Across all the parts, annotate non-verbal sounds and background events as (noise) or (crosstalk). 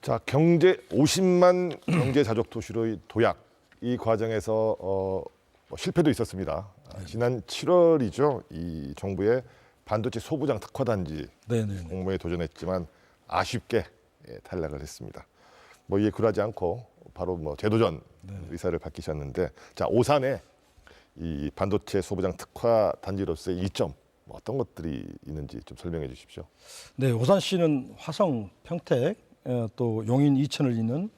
자 경제 50만 경제 자족 도시로의 도약 이 과정에서 어, 뭐 실패도 있었습니다. 아, 지난 7월이죠. 이 정부의 반도체 소부장 특화단지 네네. 공모에 도전했지만 아쉽게 예, 탈락을 했습니다. 뭐 이에 굴하지 않고 바로 뭐 재도전 의사를 밝히셨는데 자 오산에 이 반도체 소부장 특화 단지로서의 이점 뭐 어떤 것들이 있는지 좀 설명해 주십시오. 네, 오산시는 화성, 평택, 어, 또 용인, 이천을 잇는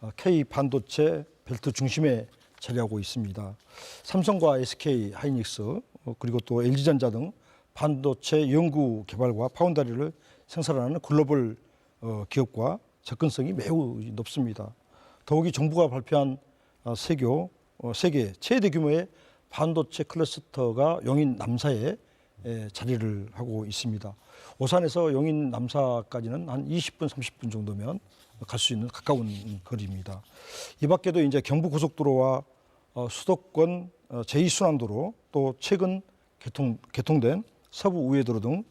어, K 반도체 벨트 중심에 자리하고 있습니다. 삼성과 SK 하이닉스 어, 그리고 또 LG전자 등 반도체 연구 개발과 파운다리를 생산하는 글로벌 어, 기업과 접근성이 매우 높습니다. 더욱이 정부가 발표한 어, 세교 어, 세계 최대 규모의 반도체 클러스터가 용인 남사에 에, 자리를 하고 있습니다. 오산에서 용인 남사까지는 한 20분 30분 정도면 갈 수 있는 가까운 거리입니다. 이 밖에도 이제 경부 고속도로와 어, 수도권 어, 제2순환도로 또 최근 개통 개통된 서부 우회도로 등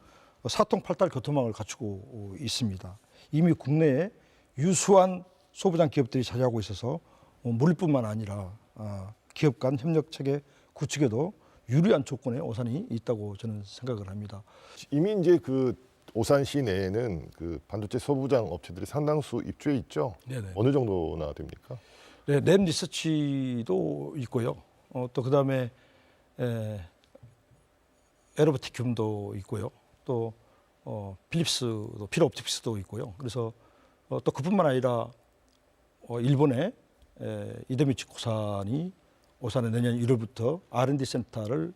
사통 팔달 교통망을 갖추고 있습니다. 이미 국내에 유수한 소부장 기업들이 자리하고 있어서 어, 물뿐만 아니라 아, 기업 간 협력 체계 구축에도 유리한 조건에 오산이 있다고 저는 생각을 합니다. 이미 이제 그 오산 시 내에는 그 반도체 소부장 업체들이 상당수 입주해 있죠. 네네. 어느 정도나 됩니까? 네, 램 리서치도 있고요. 어, 또 그다음에 에, 에로보티큐움도 있고요. 또 어, 필립스도 필옵틱스도 있고요. 그래서 어, 또 그뿐만 아니라 어, 일본의 에, 이데미치 고산이 오산에 내년 1월부터 R&D 센터를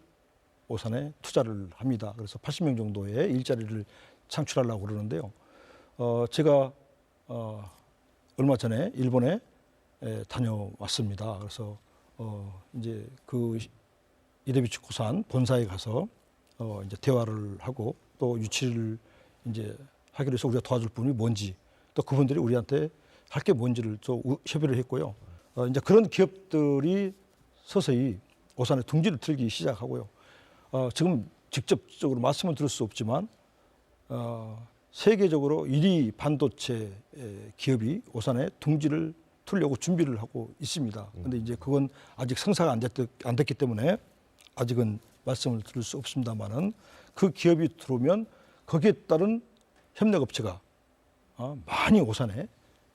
오산에 투자를 합니다. 그래서 80명 정도의 일자리를 창출하려고 그러는데요. 어, 제가 어, 얼마 전에 일본에 에, 다녀왔습니다. 그래서 어, 이제 그 이데비치 고산 본사에 가서 어, 이제 대화를 하고 또 유치를 이제 하기로 해서 우리가 도와줄 분이 뭔지 또 그분들이 우리한테 할 게 뭔지를 또 우- 협의를 했고요. 어, 이제 그런 기업들이 서서히 오산에 둥지를 틀기 시작하고요. 어, 지금 직접적으로 말씀을 드릴 수 없지만 어, 세계적으로 1위 반도체 에, 기업이 오산에 둥지를 틀려고 준비를 하고 있습니다. 근데 이제 그건 아직 성사가 안, 됐, 안 됐기 때문에 아직은 말씀을 드릴 수 없습니다만은 그 기업이 들어오면 거기에 따른 협력업체가 어, 많이 오산에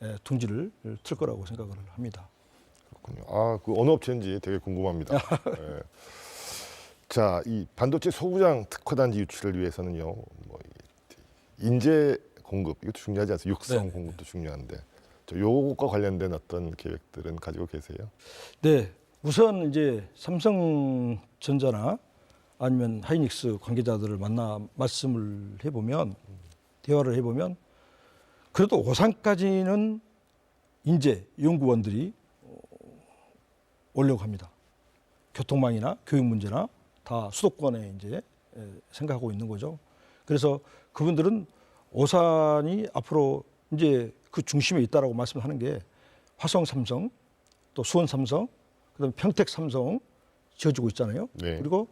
에, 둥지를 틀 거라고 생각을 합니다. 그렇군요. 아, 그 어느 업체인지 되게 궁금합니다. (laughs) 예. 자, 이 반도체 소부장 특화단지 유치를 위해서는요, 뭐 이- 인재 공급 이것도 중요하지 않습니까? 육성 네, 공급도 중요한데, 저 요것과 관련된 어떤 계획들은 가지고 계세요? 네, 우선 이제 삼성전자나 아니면 하이닉스 관계자들을 만나 말씀을 해보면 대화를 해보면 그래도 오산까지는 인재 연구원들이 어, 오려고 합니다. 교통망이나 교육 문제나 다 수도권에 이제 에, 생각하고 있는 거죠. 그래서 그분들은 오산이 앞으로 이제 그 중심에 있다라고 말씀하는 게 화성 삼성, 또 수원 삼성, 그다음에 평택 삼성 지어지고 있잖아요. 네. 그리고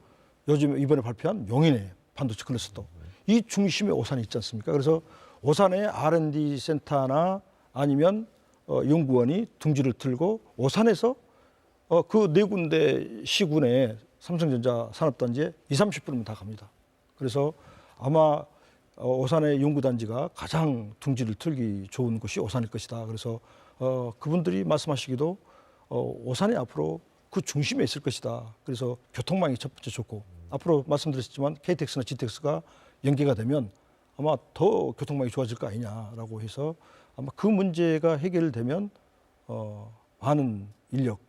요즘 이번에 발표한 용인의 반도체 클러스터 이 중심에 오산이 있지 않습니까? 그래서 오산의 R&D 센터나 아니면 어, 연구원이 둥지를 틀고 오산에서 어, 그 네 군데 시군에 삼성전자 산업단지에 2, 30분이면 다 갑니다. 그래서 아마 어, 오산의 연구단지가 가장 둥지를 틀기 좋은 곳이 오산일 것이다. 그래서 어, 그분들이 말씀하시기도 어, 오산이 앞으로 그 중심에 있을 것이다. 그래서 교통망이 첫 번째 좋고 앞으로 말씀드렸지만 KTX나 GTX가 연계가 되면 아마 더 교통망이 좋아질 거 아니냐라고 해서 아마 그 문제가 해결되면 어, 많은 인력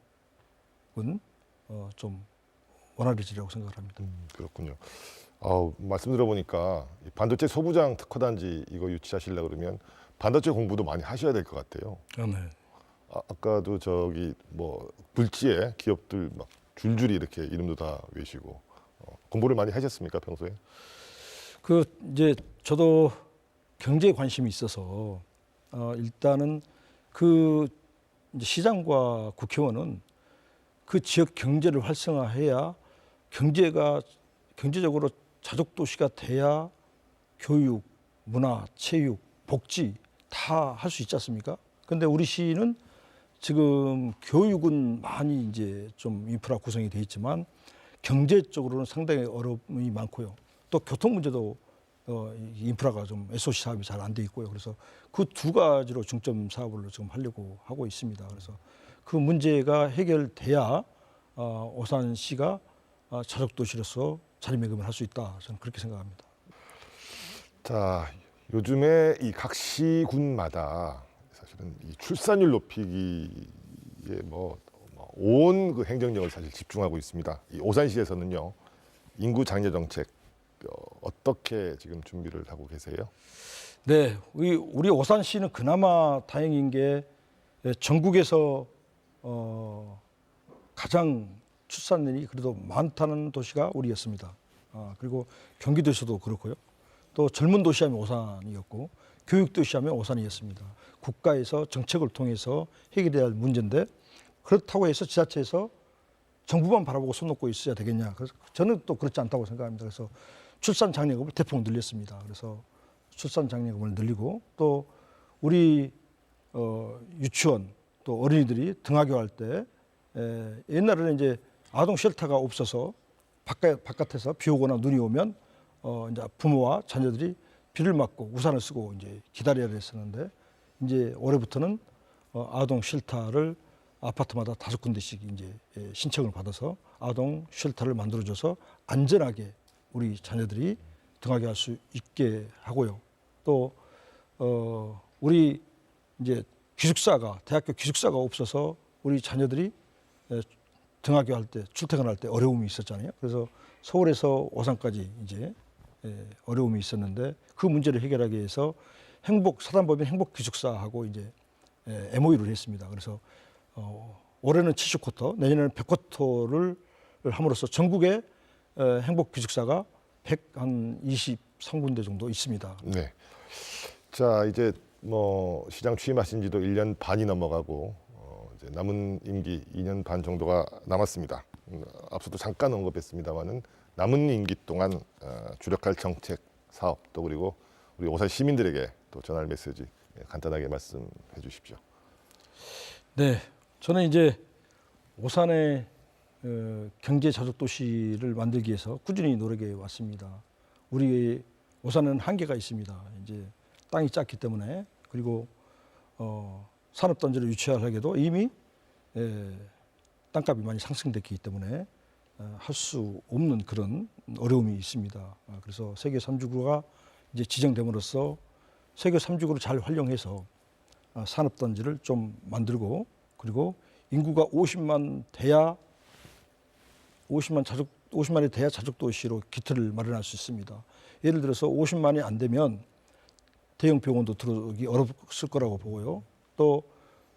은 어, 좀 원활해지리라고 생각을 합니다. 음, 그렇군요. 아우, 말씀 들어보니까 이 반도체 소부장 특화단지 이거 유치하시려 그러면 반도체 공부도 많이 하셔야 될 것 같아요. 네. 아, 아까도 저기 뭐 불지에 기업들 막 줄줄이 이렇게 이름도 다 외시고 어, 공부를 많이 하셨습니까 평소에? 그 이제 저도 경제에 관심이 있어서 어, 일단은 그 시장과 국회의원은 그 지역 경제를 활성화해야 경제가 경제적으로 자족 도시가 돼야 교육, 문화, 체육, 복지 다 할 수 있지 않습니까? 근데 우리 시는 지금 교육은 많이 이제 좀 인프라 구성이 돼 있지만 경제 쪽으로는 상당히 어려움이 많고요. 또 교통 문제도 어, 이 인프라가 좀 SOC 사업이 잘 안 돼 있고요. 그래서 그 두 가지로 중점 사업을 지금 하려고 하고 있습니다. 그래서 그 문제가 해결돼야 어, 오산시가 어, 자족 도시로서 자리매김을 할 수 있다. 저는 그렇게 생각합니다. 자, 요즘에 이 각 시군마다 사실은 이 출산율 높이기에 뭐온 그 행정력을 사실 집중하고 있습니다. 이 오산시에서는요 인구 장려 정책 어, 어떻게 지금 준비를 하고 계세요? 네, 우리, 우리 오산시는 그나마 다행인 게 예, 전국에서 어, 가장 출산율이 그래도 많다는 도시가 우리였습니다. 아, 그리고 경기도에서도 그렇고요. 또 젊은 도시하면 오산이었고 교육 도시하면 오산이었습니다. 국가에서 정책을 통해서 해결해야 할 문제인데 그렇다고 해서 지자체에서 정부만 바라보고 손 놓고 있어야 되겠냐? 그래서 저는 또 그렇지 않다고 생각합니다. 그래서 출산 장려금을 대폭 늘렸습니다. 그래서 출산 장려금을 늘리고 또 우리 어, 유치원 또 어린이들이 등하교 할 때 에, 옛날에는 이제 아동 쉘터가 없어서 바깥, 바깥에서 비 오거나 눈이 오면 어, 이제 부모와 자녀들이 비를 맞고 우산을 쓰고 이제 기다려야 됐었는데 이제 올해부터는 어, 아동 쉘터를 아파트마다 다섯 군데씩 이제 예, 신청을 받아서 아동 쉘터를 만들어줘서 안전하게 우리 자녀들이 등하게 할 수 있게 하고요. 또 어, 우리 이제 기숙사가 대학교 기숙사가 없어서 우리 자녀들이 에, 등하교 할때 출퇴근할 때 어려움이 있었잖아요. 그래서 서울에서 오산까지 이제 에, 어려움이 있었는데 그 문제를 해결하기 위해서 행복 사단법인 행복 기숙사하고 이제 에, MOU를 했습니다. 그래서 어, 올해는 70쿼터, 내년에는 100쿼터를 함으로써 전국에 에, 행복 기숙사가 100 한 23군데 정도 있습니다. 네. 자 이제 뭐 시장 취임하신 지도 1년 반이 넘어가고 어, 이제 남은 임기 2년 반 정도가 남았습니다. 음, 앞서도 잠깐 언급했습니다만은 남은 임기 동안 어, 주력할 정책, 사업 또 그리고 우리 오산 시민들에게 또 전할 메시지 예, 간단하게 말씀해 주십시오. 네, 저는 이제 오산의 어, 경제 자족 도시를 만들기 위해서 꾸준히 노력해 왔습니다. 우리 오산은 한계가 있습니다. 이제 땅이 작기 때문에 그리고 어, 산업 단지를 유치하려게도 이미 에, 땅값이 많이 상승됐기 때문에 어, 할수 없는 그런 어려움이 있습니다. 아, 그래서 세계 3주구가 이제 지정됨으로써 세계 3주구를 잘 활용해서 아, 산업단지를 좀 만들고 그리고 인구가 50만 돼야 50만 자족 50만이 돼야 자족 도시로 기틀을 마련할 수 있습니다. 예를 들어서 50만이 안 되면 대형 병원도 들어오기 어렵을 거라고 보고요. 또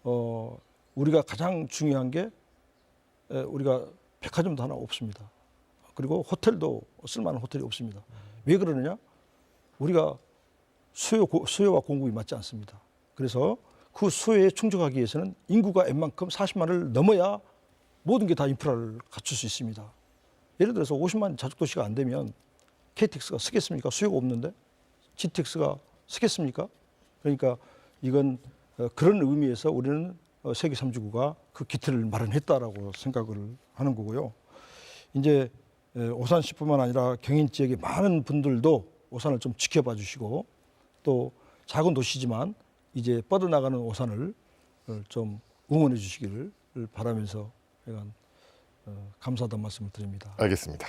어, 우리가 가장 중요한 게 에, 우리가 백화점도 하나 없습니다. 그리고 호텔도 쓸만한 호텔이 없습니다. 왜 그러느냐? 우리가 수요 고- 수요와 공급이 맞지 않습니다. 그래서 그 수요에 충족하기 위해서는 인구가 웬만큼 40만을 넘어야 모든 게 다 인프라를 갖출 수 있습니다. 예를 들어서 50만 자족 도시가 안 되면 KTX가 쓰겠습니까? 수요가 없는데 GTX가 쓰겠습니까? 그러니까 이건 어, 그런 의미에서 우리는 어, 세계 3주구가 그 기틀을 마련했다라고 생각을 하는 거고요. 이제 에, 오산시뿐만 아니라 경인 지역의 많은 분들도 오산을 좀 지켜봐 주시고 또 작은 도시지만 이제 뻗어나가는 오산을 어, 좀 응원해 주시기를 바라면서 감사하다는 말씀을 드립니다. 알겠습니다.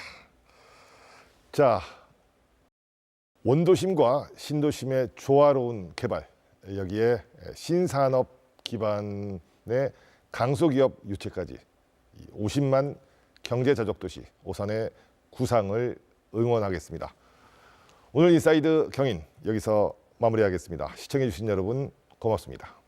자, 원도심과 신도심의 조화로운 개발 여기에 신산업 기반의 강소기업 유치까지 이 50만 경제자족 도시 오산의 구상을 응원하겠습니다. 오늘 인사이드 경인 여기서 마무리하겠습니다. 시청해주신 여러분 고맙습니다.